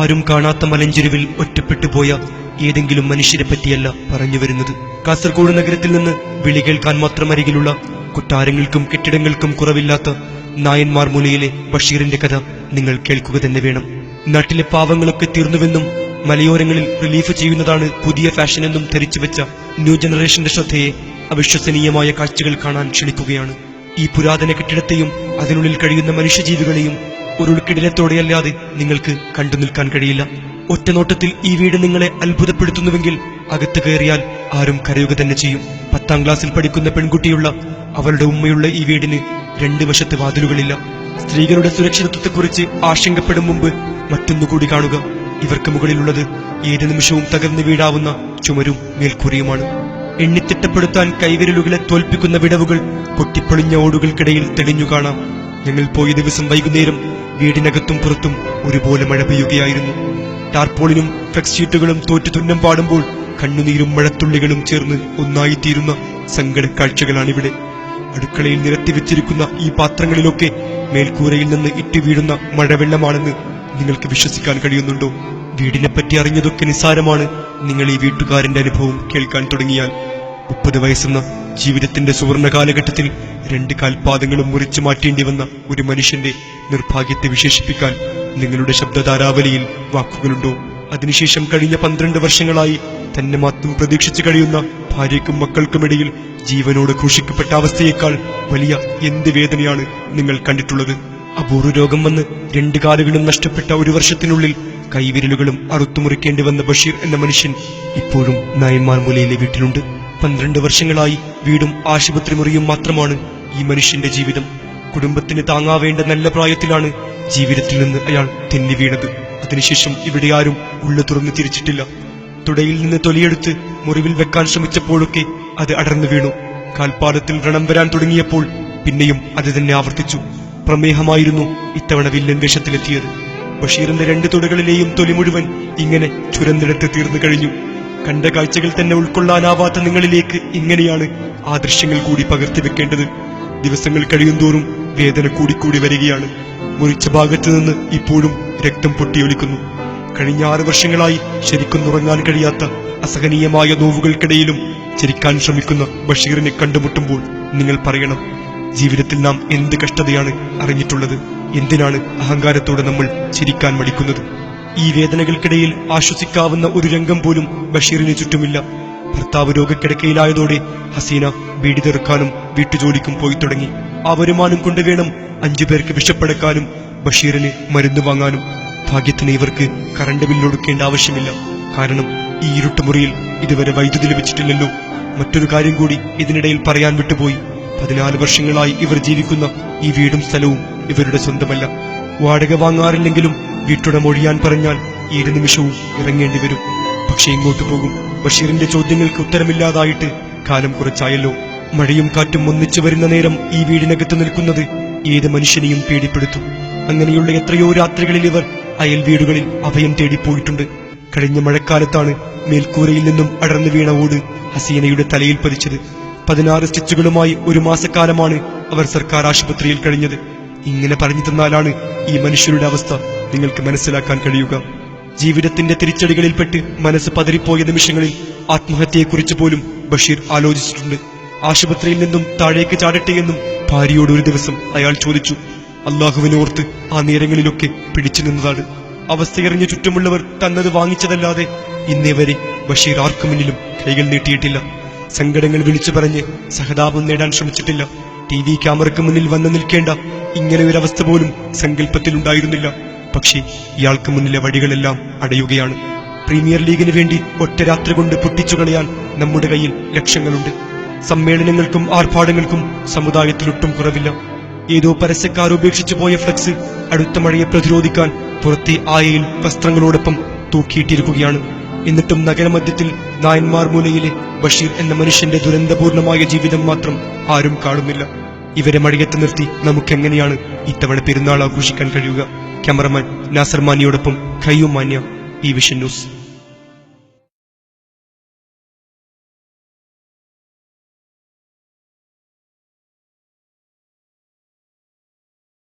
ആരും കാണാത്ത മലഞ്ചെരുവിൽ ഒറ്റപ്പെട്ടു പോയ ഏതെങ്കിലും മനുഷ്യരെ പറ്റിയല്ല പറഞ്ഞു വരുന്നത്. കാസർഗോഡ് നഗരത്തിൽ നിന്ന് വിളി കേൾക്കാൻ മാത്രം അരികിലുള്ള കൊട്ടാരങ്ങൾക്കും കെട്ടിടങ്ങൾക്കും കുറവില്ലാത്ത നായന്മാർ മുലയിലെ ബഷീറിന്റെ കഥ നിങ്ങൾ കേൾക്കുക തന്നെ വേണം. നാട്ടിലെ പാവങ്ങളൊക്കെ തീർന്നുവെന്നും മലയോരങ്ങളിൽ റിലീഫ് ചെയ്യുന്നതാണ് പുതിയ ഫാഷനെന്നും ധരിച്ചുവെച്ച ന്യൂ ജനറേഷന്റെ ശ്രദ്ധയെ അവിശ്വസനീയമായ കാഴ്ചകൾ കാണാൻ ക്ഷണിക്കുകയാണ്. ഈ പുരാതന കെട്ടിടത്തെയും അതിനുള്ളിൽ കഴിയുന്ന മനുഷ്യജീവികളെയും ഒരു ഉൾക്കിടിലത്തോടെയല്ലാതെ നിങ്ങൾക്ക് കണ്ടു നിൽക്കാൻ കഴിയില്ല. ഒറ്റനോട്ടത്തിൽ ഈ വീട് നിങ്ങളെ അത്ഭുതപ്പെടുത്തുന്നുവെങ്കിൽ അകത്ത് കയറിയാൽ ആരും കരയുക തന്നെ ചെയ്യും. പത്താം ക്ലാസ്സിൽ പഠിക്കുന്ന പെൺകുട്ടിയുള്ള അവളുടെ ഉമ്മയുള്ള ഈ വീടിന് രണ്ട് വശത്ത് വാതിലുകളില്ല. സ്ത്രീകളുടെ സുരക്ഷിതത്വത്തെക്കുറിച്ച് ആശങ്കപ്പെടും മുമ്പ് മറ്റൊന്നുകൂടി കാണുക. ഇവർക്ക് മുകളിലുള്ളത് ഏത് നിമിഷവും തകർന്നു വീടാവുന്ന ചുമരും മേൽക്കൂരയുമാണ്. എണ്ണിത്തിട്ടപ്പെടുത്താൻ കൈവിരലുകളെ തോൽപ്പിക്കുന്ന വിടവുകൾ പൊട്ടിപ്പൊളിഞ്ഞ ഓടുകൾക്കിടയിൽ തെളിഞ്ഞു കാണാം. ഞങ്ങൾ പോയ ദിവസം വൈകുന്നേരം വീടിനകത്തും പുറത്തും ഒരുപോലെ മഴ പെയ്യുകയായിരുന്നു. ടാർപോളിനും ഫ്ലെക്സ് ഷീറ്റുകളും തോറ്റു തുന്നം പാടുമ്പോൾ കണ്ണുനീരും മഴത്തുള്ളികളും ചേർന്ന് ഒന്നായിത്തീരുന്ന സങ്കട കാഴ്ചകളാണിവിടെ അടുക്കളയിൽ നിരത്തി വെച്ചിരിക്കുന്ന ഈ പാത്രങ്ങളിലൊക്കെ മേൽക്കൂരയിൽ നിന്ന് ഇറ്റു വീഴുന്ന മഴവെള്ളമാണെന്ന് നിങ്ങൾക്ക് വിശ്വസിക്കാൻ കഴിയുന്നുണ്ടോ? വീടിനെപ്പറ്റി അറിഞ്ഞതൊക്കെ നിസ്സാരമാണ്. നിങ്ങൾ ഈ വീട്ടുകാരന്റെ അനുഭവം കേൾക്കാൻ തുടങ്ങിയാൽ മുപ്പത് വയസ്സെന്ന ജീവിതത്തിന്റെ സുവർണ കാലഘട്ടത്തിൽ രണ്ട് കാൽപാദങ്ങളും മുറിച്ചു മാറ്റേണ്ടി വന്ന ഒരു മനുഷ്യന്റെ നിർഭാഗ്യത്തെ വിശേഷിപ്പിക്കാൻ നിങ്ങളുടെ ശബ്ദധാരാവലിയിൽ വാക്കുകളുണ്ടോ? അതിനുശേഷം കഴിഞ്ഞ പന്ത്രണ്ട് വർഷങ്ങളായി തന്നെ മാത്രം പ്രതീക്ഷിച്ചു കഴിയുന്ന ഭാര്യയ്ക്കും മക്കൾക്കുമിടയിൽ ജീവനോട് ഘോഷിക്കപ്പെട്ട അവസ്ഥയേക്കാൾ വലിയ എന്ത് വേദനയാണ് നിങ്ങൾ കണ്ടിട്ടുള്ളത്? അപൂർവ രോഗം വന്ന് രണ്ട് കാലുകളും നഷ്ടപ്പെട്ട ഒരു വർഷത്തിനുള്ളിൽ കൈവിരലുകളും അറുത്തുമുറിക്കേണ്ടി വന്ന ബഷീർ എന്ന മനുഷ്യൻ ഇപ്പോഴും നയന്മാർ മുലയിലെ വീട്ടിലുണ്ട്. പന്ത്രണ്ട് വർഷങ്ങളായി വീടും ആശുപത്രി മുറിയും മാത്രമാണ് ഈ മനുഷ്യന്റെ ജീവിതം. കുടുംബത്തിന് താങ്ങാവേണ്ട നല്ല പ്രായത്തിലാണ് ജീവിതത്തിൽ നിന്ന് അയാൾ തെന്നി വീണത്. അതിനുശേഷം ഇവിടെ ആരും ഉള്ളു തുറന്നു തിരിച്ചിട്ടില്ല. തുടയിൽ നിന്ന് തൊലിയെടുത്ത് മുറിവിൽ വെക്കാൻ ശ്രമിച്ചപ്പോഴൊക്കെ അത് അടർന്നു വീണു. കാൽപാദത്തിൽ വ്രണം വരാൻ തുടങ്ങിയപ്പോൾ പിന്നെയും അത് തന്നെ ആവർത്തിച്ചു. പ്രമേഹമായിരുന്നു ഇത്തവണ വില്ലൻ വേഷത്തിലെത്തിയത്. ബഷീറിന്റെ രണ്ട് തുടകളിലെയും തൊലി മുഴുവൻ ഇങ്ങനെ ചുരന്നെടുത്ത് തീർന്നു കഴിഞ്ഞു. കണ്ട കാഴ്ചകൾ തന്നെ ഉൾക്കൊള്ളാനാവാത്ത നിങ്ങളിലേക്ക് ഇങ്ങനെയാണ് ആ ദൃശ്യങ്ങൾ കൂടി പകർത്തി വെക്കേണ്ടത്. ദിവസങ്ങൾ കഴിയുന്തോറും വേദന കൂടിക്കൂടി വരികയാണ്. മുറിച്ച ഭാഗത്ത് നിന്ന് ഇപ്പോഴും രക്തം പൊട്ടിയൊലിക്കുന്നു. കഴിഞ്ഞ ആറ് വർഷങ്ങളായി ശരിക്കും ഉറങ്ങാൻ കഴിയാത്ത അസഹനീയമായ നോവുകൾക്കിടയിലും ചിരിക്കാൻ ശ്രമിക്കുന്ന ബഷീറിനെ കണ്ടുമുട്ടുമ്പോൾ നിങ്ങൾ പറയണം ജീവിതത്തിൽ നാം എന്ത് കഷ്ടതയാണ് അറിഞ്ഞിട്ടുള്ളത്? എന്തിനാണ് അഹങ്കാരത്തോടെ നമ്മൾ ചിരിക്കാൻ മടിക്കുന്നത്? ഈ വേദനകൾക്കിടയിൽ ആശ്വസിക്കാവുന്ന ഒരു രംഗം പോലും ബഷീറിന് ചുറ്റുമില്ല. ഭർത്താവ് രോഗക്കിടക്കയിലായതോടെ ഹസീന വീടി തീർക്കാനും വീട്ടുജോലിക്കും പോയി തുടങ്ങി. ആ വരുമാനം കൊണ്ട് വേണം അഞ്ചു പേർക്ക് വിഷപ്പെടുക്കാനും ബഷീറിന് മരുന്ന് വാങ്ങാനും. ഭാഗ്യത്തിന് ഇവർക്ക് കറണ്ട് ബില്ലൊടുക്കേണ്ട ആവശ്യമില്ല. കാരണം ഈ ഇരുട്ടുമുറിയിൽ ഇതുവരെ വൈദ്യുതി ലഭിച്ചിട്ടില്ലല്ലോ. മറ്റൊരു കാര്യം കൂടി ഇതിനിടയിൽ പറയാൻ വിട്ടുപോയി. പതിനാല് വർഷങ്ങളായി ഇവർ ജീവിക്കുന്ന ഈ വീടും സ്ഥലവും ഇവരുടെ സ്വന്തമല്ല. വാടക വാങ്ങാറില്ലെങ്കിലും വീട്ടുടം ഒഴിയാൻ പറഞ്ഞാൽ ഏത് നിമിഷവും ഇറങ്ങേണ്ടി വരും. പക്ഷെ ഇങ്ങോട്ട് പോകും. ബഷീറിന്റെ ചോദ്യങ്ങൾക്ക് ഉത്തരമില്ലാതായിട്ട് കാലം കുറച്ചായല്ലോ. മഴയും കാറ്റും ഒന്നിച്ചു വരുന്ന നേരം ഈ വീടിനകത്ത് നിൽക്കുന്നത് ഏത് മനുഷ്യനെയും പേടിപ്പെടുത്തും. അങ്ങനെയുള്ള എത്രയോ രാത്രികളിൽ ഇവർ അയൽ വീടുകളിൽ അഭയം തേടിപ്പോയിട്ടുണ്ട്. കഴിഞ്ഞ മഴക്കാലത്താണ് മേൽക്കൂരയിൽ നിന്നും അടർന്നു വീണ ഓട് ഹസീനയുടെ തലയിൽ പതിച്ചത്. പതിനാറ് സ്റ്റിച്ചുകളുമായി ഒരു മാസക്കാലമാണ് അവർ സർക്കാർ ആശുപത്രിയിൽ കഴിഞ്ഞത്. ഇങ്ങനെ പറഞ്ഞു തന്നാലാണ് ഈ മനുഷ്യരുടെ അവസ്ഥ നിങ്ങൾക്ക് മനസ്സിലാക്കാൻ കഴിയുക. ജീവിതത്തിന്റെ തിരിച്ചടികളിൽപ്പെട്ട് മനസ്സ് പതറിപ്പോയ നിമിഷങ്ങളിൽ ആത്മഹത്യയെക്കുറിച്ച് പോലും ബഷീർ ആലോചിച്ചിട്ടുണ്ട്. ആശുപത്രിയിൽ നിന്നും താഴേക്ക് ചാടട്ടെ എന്നും ഭാര്യയോട് ഒരു ദിവസം അയാൾ ചോദിച്ചു അള്ളാഹുവിനെ ഓർത്ത് ആ നേരങ്ങളിലൊക്കെ പിടിച്ചു നിന്നതാണ്. അവസ്ഥയറിഞ്ഞ ചുറ്റുമുള്ളവർ തന്നത് വാങ്ങിച്ചതല്ലാതെ ഇന്നേ വരെ ബഷീർ ആർക്കു മുന്നിലും കൈകൾ നീട്ടിയിട്ടില്ല. സങ്കടങ്ങൾ വിളിച്ചു പറഞ്ഞ് സഹതാപം നേടാൻ ശ്രമിച്ചിട്ടില്ല. ടി വി ക്യാമറയ്ക്ക് മുന്നിൽ വന്നു നിൽക്കേണ്ട ഇങ്ങനെ അവസ്ഥ പോലും സങ്കല്പത്തിലുണ്ടായിരുന്നില്ല പക്ഷേ ഇയാൾക്ക് മുന്നിലെ വഴികളെല്ലാം അടയുകയാണ്. പ്രീമിയർ ലീഗിന് വേണ്ടി ഒറ്റ രാത്രി കൊണ്ട് പൊട്ടിച്ചു കളയാൻ നമ്മുടെ കയ്യിൽ ലക്ഷങ്ങളുണ്ട് സമ്മേളനങ്ങൾക്കും ആർഭാടങ്ങൾക്കും സമുദായത്തിലൊട്ടും കുറവില്ല. ഏതോ പരസ്യക്കാർ ഉപേക്ഷിച്ചു പോയ ഫ്ലക്സ് അടുത്ത മഴയെ പ്രതിരോധിക്കാൻ പുറത്തെ ആയയിൽ വസ്ത്രങ്ങളോടൊപ്പം തൂക്കിയിട്ടിരിക്കുകയാണ്. എന്നിട്ടും നഗരമധ്യത്തിൽ നായന്മാർ മൂലയിലെ ബഷീർ എന്ന മനുഷ്യന്റെ ദുരന്തപൂർണമായ ജീവിതം മാത്രം ആരും കാണുന്നില്ല. ഇവരെ മഴയത്ത് നിർത്തി നമുക്കെങ്ങനെയാണ് ഇത്തവണ പെരുന്നാൾ ആഘോഷിക്കാൻ കഴിയുക? ക്യാമറമാൻ നാസർ മാനിയോടൊപ്പം ഖയ്യു മാന്യ ഈ വിഷൻ ന്യൂസ്.